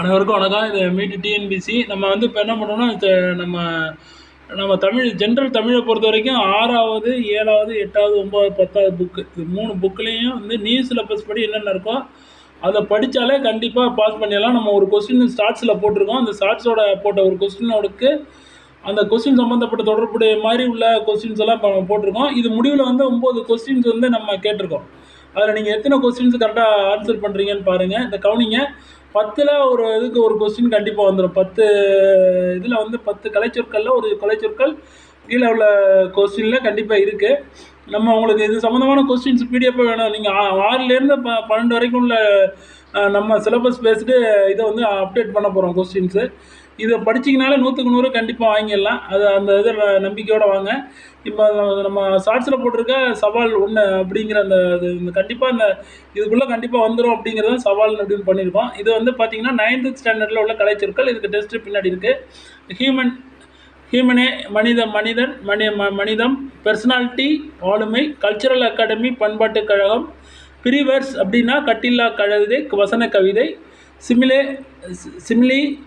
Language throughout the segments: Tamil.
அனைவருக்கும் வணக்கம் இது மீட்டு டிஎன்பிசி நம்ம வந்து இப்போ என்ன பண்ணுறோம்னா நம்ம நம்ம தமிழ் ஜென்ரல் தமிழை பொறுத்த வரைக்கும் ஆறாவது ஏழாவது எட்டாவது ஒம்பதாவது பத்தாவது புக்கு இது மூணு புக்லேயும் வந்து நியூ சிலபஸ் படி என்னென்ன இருக்கோ அதை படித்தாலே கண்டிப்பாக பாஸ் பண்ணிடலாம். நம்ம ஒரு கொஸ்டின் ஸ்டார்ட்ஸில் போட்டிருக்கோம். அந்த ஸ்டார்ட்ஸோட போட்ட ஒரு கொஸ்டினோடுக்கு அந்த கொஸ்டின் சம்மந்தப்பட்ட தொடர்புடைய மாதிரி உள்ள கொஸ்டின்ஸ் எல்லாம் இப்போ நம்ம போட்டிருக்கோம். இது முடிவில் வந்து ஒம்பது கொஸ்டின்ஸ் வந்து நம்ம கேட்டிருக்கோம். அதில் நீங்கள் எத்தனை கொஸ்டின்ஸ் கரெக்டாக ஆன்சர் பண்ணுறீங்கன்னு பாருங்கள் இந்த கவனிங்க. பத்தில் ஒரு இதுக்கு ஒரு கொஸ்டின் கண்டிப்பாக வந்துடும் பத்து இதில் வந்து பத்து கலைச்சொற்களில் ஒரு கலைச்சொற்கள் கீழே உள்ள கொஸ்டினில் கண்டிப்பாக இருக்குது நம்ம உங்களுக்கு இது சம்மந்தமான கொஸ்டின்ஸ் பிடிஎஃப் வேணும். நீங்கள் ஆறுலேருந்து ப பன்னெண்டு வரைக்கும் உள்ள நம்ம சிலபஸ் பேஸ்டு இதை வந்து அப்டேட் பண்ண போகிறோம் கொஸ்டின்ஸு இதை படிச்சிங்கனாலே நூற்றுக்கு நூறு கண்டிப்பாக வாங்கிடலாம். அது அந்த இதில் நம்பிக்கையோடு வாங்க. இப்போ நம்ம ஷார்ட்ஸில் போட்டிருக்க சவால் ஒன்று அப்படிங்கிற அந்த இது இந்த கண்டிப்பாக அந்த இதுக்குள்ளே கண்டிப்பாக வந்துடும் அப்படிங்கிறது சவால் அப்படின்னு பண்ணியிருக்கோம் இது வந்து பார்த்தீங்கன்னா நைன்த்து ஸ்டாண்டர்டில் உள்ள கலைச்சொற்கள் இதுக்கு டெஸ்ட்டு பின்னாடி இருக்குது ஹியூமன் ஹியூமனே மனித மனிதன் மனி ம மனிதம் பெர்சனாலிட்டி ஆளுமை கல்ச்சுரல் அகாடமி பண்பாட்டுக் கழகம் பிரிவர்ஸ் அப்படின்னா கட்டில்லா கழுதை வசன கவிதை சிமிலே சி- சிமிலி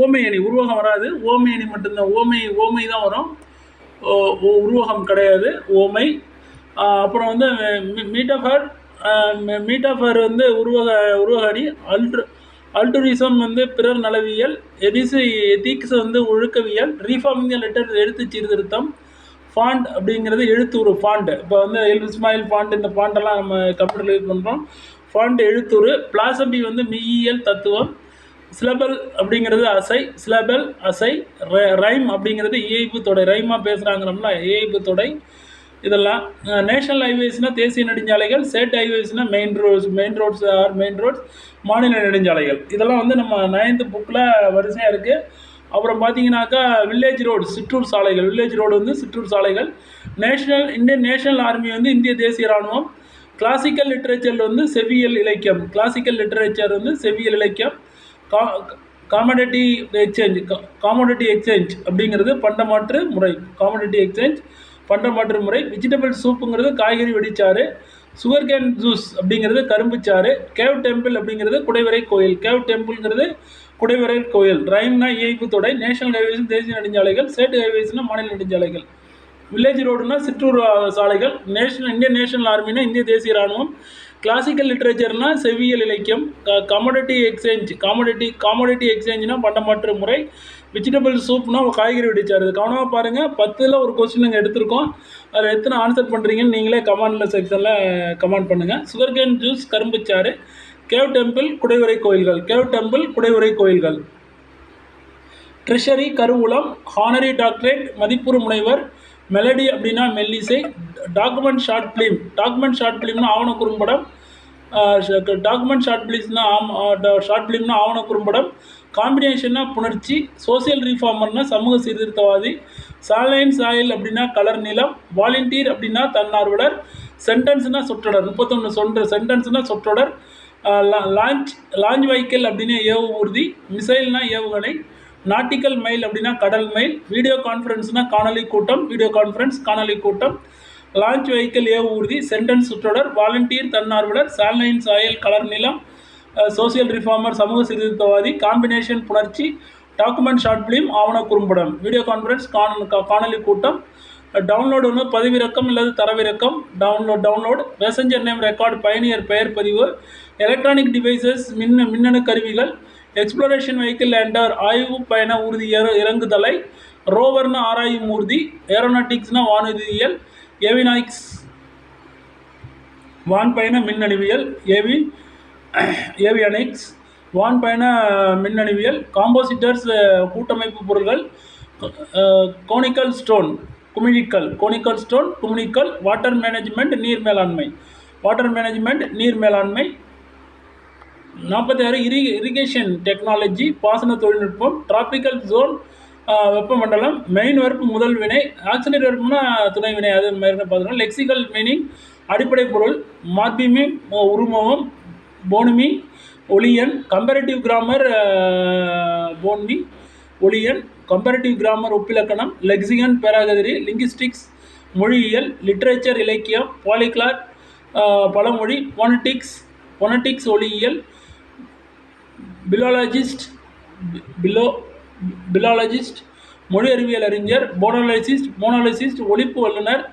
ஓமையணி உருவகம் வராது. ஓமையணி மட்டும்தான் ஓமை ஓமை தான் வரும். ஓ- உருவகம் கிடையாது ஓமை. அப்புறம் வந்து மீட்டஃபர் மீட்டஃபர் வந்து உருவக உருவக அணி அல்ட்ரு அல்டுரிசம் வந்து பிறர் நலவியல். எதிசு எதிக்ஸ் வந்து ஒழுக்கவியல். ரீஃபார்மிங் லெட்டர் எழுத்து சீர்திருத்தம். ஃபாண்ட் அப்படிங்கிறது எழுத்துரு ஃபாண்ட் இப்போ வந்து எல் இஸ்மாயில் ஃபாண்ட் இந்த ஃபாண்டெல்லாம் நம்ம கம்ப்யூட்டரில் யூஸ் பண்ணுறோம் ஃபாண்ட் எழுத்துரு பிளாசபி வந்து மெய்யியல் தத்துவம் சிலபல் அப்படிங்கிறது அசை சிலபல் அசை ரை- ரைம் அப்படிங்கிறது இயைப்பு தொடை. ரைமாக பேசுகிறாங்கிறோம்ல இயைப்பு தொடை. இதெல்லாம் நேஷனல் ஹைவேஸ்னால் தேசிய நெடுஞ்சாலைகள் state ஹைவேஸ்னால் main roads main roads or main roads மாநில நெடுஞ்சாலைகள். இதெல்லாம் வந்து நம்ம நைன்த்து புக்கில் வரிசையாக இருக்குது அப்புறம் பார்த்தீங்கன்னாக்கா வில்லேஜ் ரோடு சிற்றூர் சாலைகள். வில்லேஜ் ரோடு வந்து சிற்றூர் சாலைகள். நேஷனல் இந்தியன் நேஷனல் ஆர்மி வந்து இந்திய தேசிய இராணுவம் கிளாசிக்கல் லிட்ரேச்சர் வந்து செவியல் இலக்கியம். கிளாசிக்கல் லிட்ரேச்சர் வந்து செவியல் இலக்கியம். கா காமடிட்டி எக்ஸ்சேஞ்ச் காமோடிட்டி எக்ஸ்சேஞ்ச் அப்படிங்கிறது பண்டமாற்று முறை. காமோடிட்டி எக்ஸ்சேஞ்ச் பண்டமாற்று முறை. வெஜிடபிள் சூப்புங்கிறது காய்கறி வெடிச்சாறு. சுகர் கேன் ஜூஸ் அப்படிங்கிறது கரும்புச்சாறு. கேவ் டெம்பிள் அப்படிங்கிறது குடைவரை கோயில். கேவ் டெம்பிள்ங்கிறது குடைவரையர் கோயில். ரைம்னா இயைப்பு தொடை நேஷனல் ஹைவேஸ் தேசிய நெடுஞ்சாலைகள் ஸ்டேட் ஹைவேஸ்னா மாநில நெடுஞ்சாலைகள். வில்லேஜ் ரோடுனா சிற்றூர் சாலைகள் நேஷனல் இந்தியன் நேஷனல் ஆர்மினா இந்திய தேசிய இராணுவம் கிளாசிக்கல் லிட்ரேச்சர்னா செவ்வியல் இலக்கியம் கமோடிட்டி எக்ஸ்சேஞ்ச் காமோடிட்டி காமோடிட்டி எக்ஸ்சேஞ்ச்னா பண்டமாற்று முறை. வெஜிடபிள் சூப்னா காய்கறி வெடிச்சார் கவனமாக பாருங்கள் பத்தில் ஒரு கொஸ்டின் நாங்கள் எடுத்திருக்கோம். அதில் எத்தனை ஆன்சர் பண்ணுறீங்கன்னு நீங்களே கமெண்டில் செக்ஷனில் கமெண்ட் பண்ணுங்கள் சுகர்கேன் ஜூஸ் கரும்புச்சாறு. கேவ் டெம்பிள் குடைவரை கோயில்கள். கேவ் டெம்பிள் குடைவரை கோயில்கள். ட்ரெஷரி கருவூலம் ஹானரி டாக்டரேட் மதிப்புறு முனைவர் மெலடி அப்படின்னா மெல்லிசை document short film document short ஃபிலிம்னா ஆவண குறும்படம். டாக்குமெண்ட் ஷார்ட் ஃபிலிம்ஸ்னா ஆம் ஷார்ட் ஃபிலிம்னா ஆவண குறும்படம். காம்பினேஷன்னா புணர்ச்சி சோசியல் ரீஃபார்மர்னா சமூக சீர்திருத்தவாதி. சாலைன் சாயல் அப்படின்னா கலர் நிலம். வாலண்டியர் அப்படின்னா தன்னார்வலர். சென்டென்ஸ்னால் சொற்றொடர் முப்பத்தொன்று சொல்கிற சென்டென்ஸ்னால் சொற்றொடர். லான்ச் லான்ச் வைக்கல் அப்படின்னா ஏவு ஊர்தி மிசைல்னா ஏவுகணை நாட்டிக்கல் மெயில் அப்படின்னா கடல் மெயில் வீடியோ கான்ஃபரன்ஸ்னா காணொலி கூட்டம் வீடியோ கான்ஃபரன்ஸ் காணொலி கூட்டம். லான்ச் வெஹிக்கிள் ஏவு ஊர்தி சென்டென்ஸ் சுற்றொடர் வாலண்டியர் தன்னார்வலர் சால்லைன் சாயல் கலர் நிலம் சோசியல் ரிஃபார்மர் சமூக சீர்திருத்தவாதி காம்பினேஷன் புணர்ச்சி டாக்குமெண்ட் ஷார்ட் ஃபிலிம் ஆவண குறும்படம் வீடியோ கான்ஃபரன்ஸ் காண காணொலி கூட்டம். டவுன்லோடு ஒன்று பதிவிறக்கம் அல்லது தரவிறக்கம். Download download messenger name record பயணியர் பெயர் பதிவு எலக்ட்ரானிக் டிவைசஸ் மின் மின்னணு கருவிகள் எக்ஸ்ப்ளோரேஷன் வெஹிக்கிள் லேண்டர் ஆய்வு பயண ஊர்தி இறங்குதலை ரோவர்னு ஆராயும் ஊர்தி ஏரோநாட்டிக்ஸ்னா வானூர்தியியல் ஏவினாய்க்ஸ் வான்பயண மின்னணுவியல் ஏவி ஏவியானிக்ஸ் வான்பயண மின்னணுவியல் காம்போசிட்டர்ஸ் கூட்டமைப்பு பொருள்கள் கோனிக்கல் ஸ்டோன் குமிழிக்கல் கோனிக்கல் ஸ்டோன் குமிழிக்கல் வாட்டர் மேனேஜ்மெண்ட் நீர் மேலாண்மை வாட்டர் மேனேஜ்மெண்ட் நீர் மேலாண்மை நாற்பத்தி ஆறு இரி இரிகேஷன் டெக்னாலஜி பாசன தொழில்நுட்பம் டிராபிக்கல் ஜோன் வெப்பமண்டலம் மெயின் வெர்ப் முதல் வினை ஆக்சிடென்ட் வெர்ப்னா துணை வினை அது மாதிரி பார்த்தோம்னா லெக்சிக்கல் மீனிங் அடிப்படை பொருள் மார்பிமி உருமவம் போனுமி ஒளியன் கம்பேரிட்டிவ் கிராமர் போன்மி ஒளியன் கம்பேரிட்டிவ் கிராமர் ஒப்பிலக்கணம் லெக்சிகன் பேராகதிரி லிங்குஸ்டிக்ஸ் மொழியியல் லிட்ரேச்சர் இலக்கியம் பாலிக்ளாட் பழமொழி பொனட்டிக்ஸ் பொனட்டிக்ஸ் ஒளியியல் பிலாலஜிஸ்ட் பிலோ பிலாலஜிஸ்ட் மொழி அறிவியல் அறிஞர் போனோலஜிஸ்ட் மோனோலஜிஸ்ட் ஒழிப்பு வல்லுநர்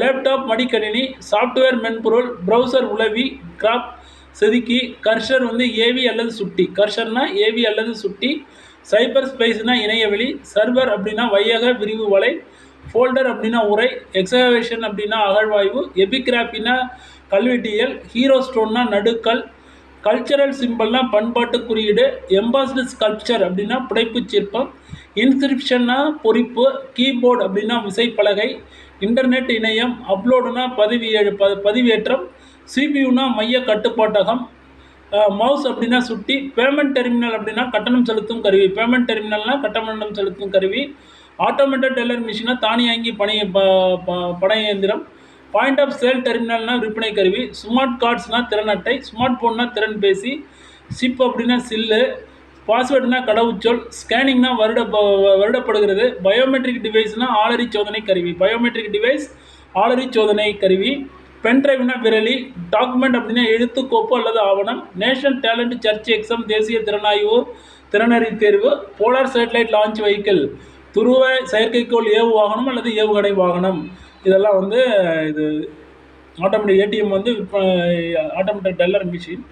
லேப்டாப் மடிக்கணினி சாஃப்ட்வேர் மென்பொருள் ப்ரௌசர் உளவி கிராப் செதுக்கி கர்ஷர் வந்து ஏவி அல்லது சுட்டி. கர்ஷர்னா ஏவி அல்லது சுட்டி. சைபர் ஸ்பேஸ்னா இணையவெளி சர்வர் அப்படின்னா வையக விரிவு வலை. ஃபோல்டர் அப்படின்னா உரை. எக்ஸவேஷன் அப்படின்னா அகழ்வாய்வு. எபிகிராஃபின்னா கல்வெட்டியல். ஹீரோ ஸ்டோன்னா நடுக்கல். கல்ச்சரல் சிம்பிள்னா பண்பாட்டு குறியீடு எம்பாஸ்டு ஸ்கல்ப்சர் அப்படின்னா புடைப்புச் சிற்பம் இன்ஸ்கிரிப்ஷன்னா பொறிப்பு கீபோர்டு அப்படின்னா விசைப்பலகை இன்டர்நெட் இணையம் அப்லோடுனா பதிவி ப பதிவேற்றம் சிபியூனா மைய கட்டுப்பாட்டகம் மவுஸ் அப்படின்னா சுட்டி பேமெண்ட் டெர்மினல் அப்படின்னா கட்டணம் செலுத்தும் கருவி பேமெண்ட் டெர்மினல்னால் கட்டணம் செலுத்தும் கருவி ஆட்டோமேட்டட் டெல்லர் மிஷினா தானியாங்கி பணி ப ப- பண இயந்திரம் பாயிண்ட் ஆஃப் சேல் டெர்மினல்னா விற்பனை கருவி. ஸ்மார்ட் கார்ட்ஸ்னால் திறன் அட்டை. ஸ்மார்ட் ஃபோன்னா திறன் பேசி. சிப் அப்படின்னா சில்லு. பாஸ்வேர்டுனா கடவுச்சொல். ஸ்கேனிங்னா வருட ப- வருடப்படுகிறது பயோமெட்ரிக் டிவைஸ்னால் ஆளறி சோதனை கருவி. பயோமெட்ரிக் டிவைஸ் ஆளறி சோதனை கருவி. பென்ட்ரைவ்னா விரலி. டாக்குமெண்ட் அப்படின்னா எழுத்துக்கோப்பு அல்லது ஆவணம். நேஷனல் டேலண்ட் சர்ச் எக்ஸாம் தேசிய திறனாய்வு திறனறி தேர்வு. போலார் சேட்டலைட் லான்ச் வெஹிக்கிள் துருவ செயற்கைக்கோள் ஏவு வாகனம் அல்லது ஏவுகணை வாகனம். இதெல்லாம் வந்து இது ஆட்டோமேட்டிக் ஏடிஎம் வந்து automatic teller machine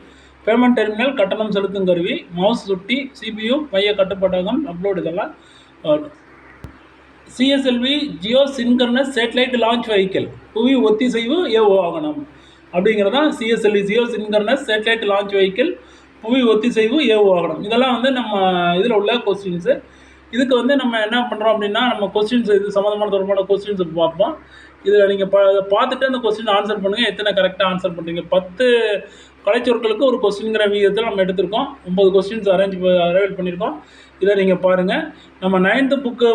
payment terminal கட்டணம் செலுத்தும் கருவி மவுஸ் சுட்டி சிபியு மைய கட்டுப்பாட்டகம் அப்லோடு இதெல்லாம் CSLV geosynchronous satellite launch vehicle புவி ஒத்திசைவு ஏஓ வாகனம். அப்படிங்கிறது தான் CSLV geosynchronous satellite launch vehicle புவி ஒத்திசைவு ஏஓ வாகனம். இதெல்லாம் வந்து நம்ம இதில் உள்ள கொஸ்டின்ஸு இதுக்கு வந்து நம்ம என்ன பண்ணுறோம் அப்படின்னா நம்ம கொஸ்டின்ஸ் இது சம்மந்தமான தொடர்பான கொஸ்டின்ஸ் பார்ப்போம். இதில் நீங்கள் பா பார்த்துட்டு அந்த கொஸ்டின் ஆன்சர் பண்ணுங்கள் எத்தனை கரெக்டாக ஆன்சர் பண்ணுறீங்க பத்து கலைச்சொற்களுக்கு ஒரு கொஸ்டின்ங்கிற விகிதத்தில் நம்ம எடுத்திருக்கோம். ஒம்பது கொஸ்டின்ஸ் அரேஞ்ச் அரைவல் பண்ணியிருக்கோம். இதை நீங்கள் பாருங்கள் நம்ம நைன்த்து புக்கு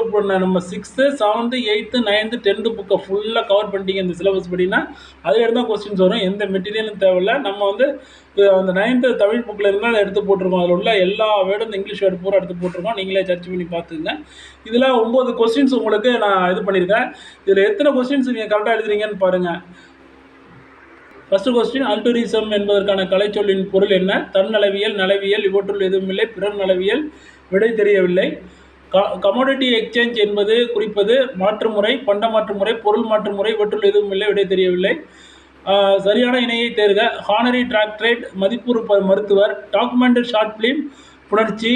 நம்ம sixth seventh eighth ninth tenth புக்கை ஃபுல்லாக கவர் பண்ணிட்டீங்க இந்த சிலபஸ் படினா அதில் இருந்தால் கொஸ்டின்ஸ் வரும். எந்த மெட்டீரியலும் தேவையில்ல. நம்ம வந்து அந்த நைன்த்து தமிழ் புக்கில் இருந்தால் எடுத்து போட்டிருக்கோம். அதில் உள்ள எல்லா வேர்டும் இங்கிலீஷ் வேர்டு பூரா எடுத்து போட்டிருக்கோம். நீங்களே சர்ச் பண்ணி பார்த்துங்க இதில் ஒம்பது கொஸ்டின்ஸ் உங்களுக்கு நான் இது பண்ணியிருக்கேன். இதில் எத்தனை கொஸ்டின்ஸ் நீங்கள் கரெக்டாக எழுதுறீங்கன்னு பாருங்கள் ஃபர்ஸ்ட் கொஸ்டின் அல்டூரிசம் என்பதற்கான கலைச்சொல்லின் பொருள் என்ன? தன்னளவியல் நலவியல் இவற்றுள் எதுவுமில்லை பிறர் நலவியல் விடை தெரியவில்லை. கமோடிட்டி எக்ஸ்சேஞ்ச் என்பது குறிப்பது மாற்று முறை பண்ட மாற்று முறை பொருள் மாற்று முறை எதுவும் இல்லை விடை தெரியவில்லை. சரியான இணையை தேர்க. ஹானரி டிராக்டரேட் மதிப்பூர் மருத்துவர். டாக்குமெண்ட் ஷார்ட் ஃபிலிம் புணர்ச்சி.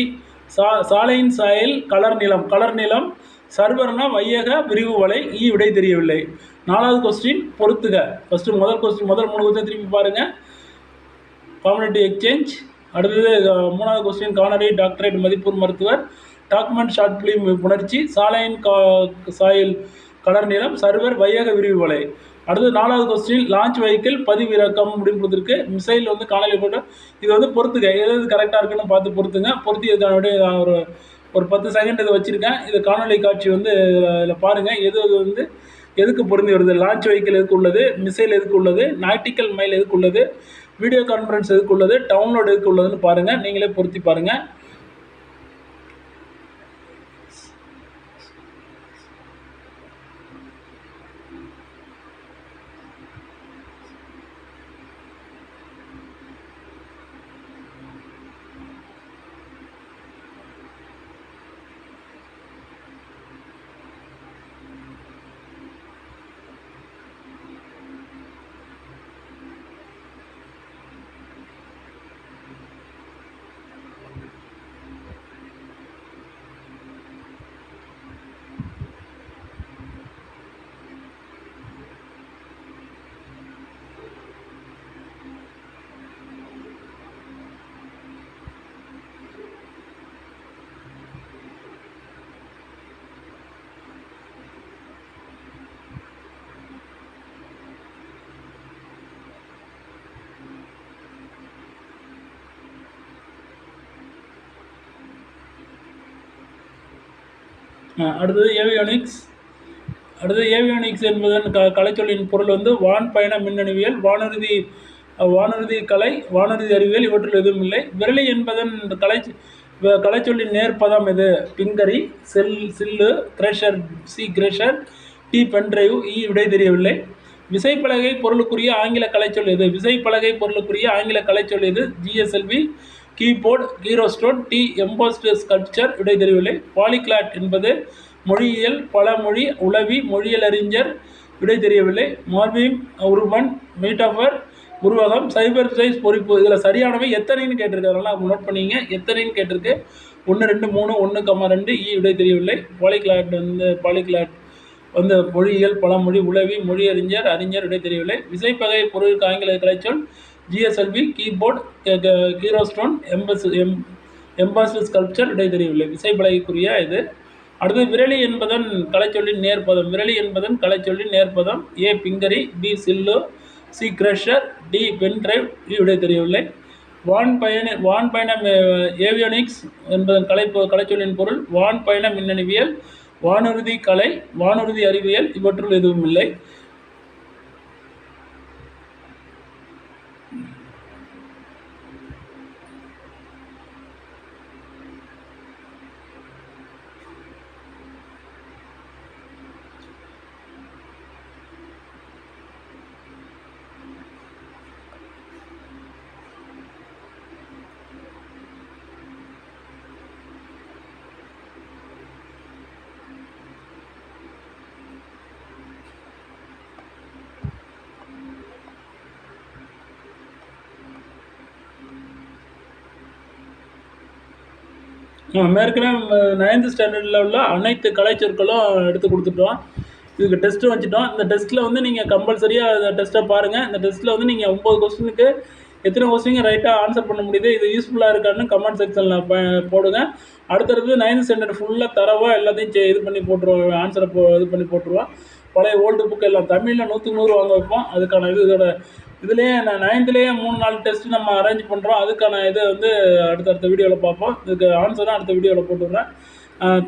சா சாலையின் சாயல் கலர் நிலம். கலர் நிலம் சர்வர்னா வையக விரிவு வலை ஈ விடை தெரியவில்லை. நாலாவது கொஸ்டின் பொறுத்துக ஃபஸ்ட்டு முதல் கொஸ்டின் முதல் மூணு கொஸ்டின் திருப்பி பாருங்கள் கம்யூனிட்டி எக்ஸ்சேஞ்ச் அடுத்தது மூணாவது கொஸ்டின் கானரி டாக்டரேட் மதிப்பூர் மருத்துவர். டாக்குமெண்ட் ஷார்ட் ஃபிலிம் புணர்ச்சி சாலையின் கா சாயில் கலர் நிலம் சர்வர் வையக விரிவு வலை. அடுத்து நாலாவது கொஸ்டின் லான்ச் வெஹிக்கிள் பதிவிறக்கம் அப்படின்னு கொடுத்துருக்கு. மிசைல் வந்து காணொலி போட்டு இது வந்து பொறுத்துங்க எது எது கரெக்டாக இருக்குன்னு பார்த்து பொறுத்துங்க. பொறுத்து இதுக்கான நான் ஒரு ஒரு பத்து செகண்ட் இது வச்சுருக்கேன். இது காணொலி காட்சி வந்து இதில் பாருங்கள் எது எது வந்து எதுக்கு பொருந்தி வருது? லான்ச் வெஹிக்கிள் எதுக்கு உள்ளது? மிசைல் எதுக்கு உள்ளது? நாட்டிக்கல் மைல் எதுக்கு உள்ளது? வீடியோ கான்ஃபரன்ஸ் எதுக்கு உள்ளது? டவுன்லோட் எதுக்கு உள்ளதுன்னு பாருங்கள் நீங்களே பொருத்தி பாருங்கள் அடுத்தது ஏவியானிக்ஸ் அடுத்தது ஏவியானிக்ஸ் என்பதன் க கலைச்சொல்லின் பொருள் வந்து வான் பயண மின்னணுவியல் வானூர்தி வானூர்தி கலை வானூர்தி அறிவியல் இவற்றில் எதுவும் இல்லை. விரலி என்பதன் கலை கலைச்சொல்லின் நேர்பதம் எது? பிங்கரி செல் சில்லு crusher C crusher D pendrive E விடை தெரியவில்லை. விசைப்பலகை பொருளுக்குரிய ஆங்கில கலைச்சொல் எது? விசைப்பலகை பொருளுக்குரிய ஆங்கில கலைச்சொல் எது? ஜிஎஸ்எல்வி கீபோர்டு கீரோஸ்டோன் டி எம்போஸ்டு ஸ்கல்ப்சர் விடை தெரியவில்லை பாலிகிளாட் என்பது மொழியியல் பழமொழி உளவி மொழியலறிஞர் விடை தெரியவில்லை மார்பிம் உருவன் மீட்டாஃபர் உருவகம் சைபர் சைஸ் பொறிப்பு இதில் சரியானவை எத்தனைன்னு கேட்டிருக்கு. அதனால் நோட் பண்ணிங்க. எத்தனைன்னு கேட்டிருக்கு. ஒன்று ரெண்டு மூணு ஒன்று கம்மா ரெண்டு இ விடை தெரியவில்லை பாலிகிளாட் வந்து பாலிகிளாட் வந்து மொழியியல் பழமொழி உளவி மொழியறிஞர் அறிஞர் விடை தெரியவில்லை விசைப்பகை பொருள் ஆங்கில கலைச்சொல் ஜிஎஸ்எல்வி கீபோர்ட் கீரோஸ்டோன் எம்பஸ் எம் எம்பாஸ்டு ஸ்கல்ப்சர் விடை தெரியவில்லை விசைப்பலகைக்குரிய இது. அடுத்து விரலி என்பதன் கலைச்சொல்லின் நேர்பதம். விரலி என்பதன் கலைச்சொல்லின் நேர்ப்பதம் ஏ பிங்கரி பி சில்லு சி கிரஷர் டி பென்ட்ரைவ் விடை தெரியவில்லை வான் பயண வான் பயணம் ஏவியோனிக்ஸ் என்பதன் கலை கலைச்சொல்லின் பொருள். வான் பயண மின்னணுவியல் வானூர்தி கலை வானூர்தி அறிவியல் இவற்றுள் எதுவும் இல்லை. ஏற்கனவே நைன்த்து ஸ்டாண்டர்டில் உள்ள அனைத்து கலைச்சொற்களும் எடுத்து கொடுத்துட்டோம். இதுக்கு டெஸ்ட்டு வச்சுட்டோம். இந்த டெஸ்ட்டில் வந்து நீங்கள் கம்பல்சரியாக அந்த டெஸ்ட்டை பாருங்கள் இந்த டெஸ்ட்டில் வந்து நீங்கள் ஒம்பது கொஸ்டினுக்கு எத்தனை கொஸ்டினுக்கு ரைட்டாக ஆன்சர் பண்ண முடியுது இது யூஸ்ஃபுல்லாக இருக்கான்னு கமெண்ட் செக்ஷனில் ப போடுங்க. அடுத்தடுத்து நைன்த் ஸ்டாண்டர்ட் ஃபுல்லாக தரவாக எல்லாத்தையும் இது பண்ணி போட்டுருவோம் ஆன்சரை போ இது பண்ணி போட்டுருவோம் பழைய ஓல்டு புக் எல்லாம். தமிழில் நூற்றுக்கு நூறு வாங்க வைப்போம். அதுக்கான இது இதோட இதுலேயே நான் நைன்த்துலேயே மூணு நாலு டெஸ்ட் நம்ம அரேஞ்ச் பண்ணுறோம் அதுக்கான இதை வந்து அடுத்தடுத்த வீடியோவில் பார்ப்போம். இதுக்கு ஆன்சரும் அடுத்த வீடியோவில் போட்டுடுறேன்.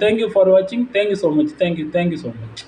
தேங்க்யூ ஃபார் வாட்சிங் thank you so much thank you thank you so much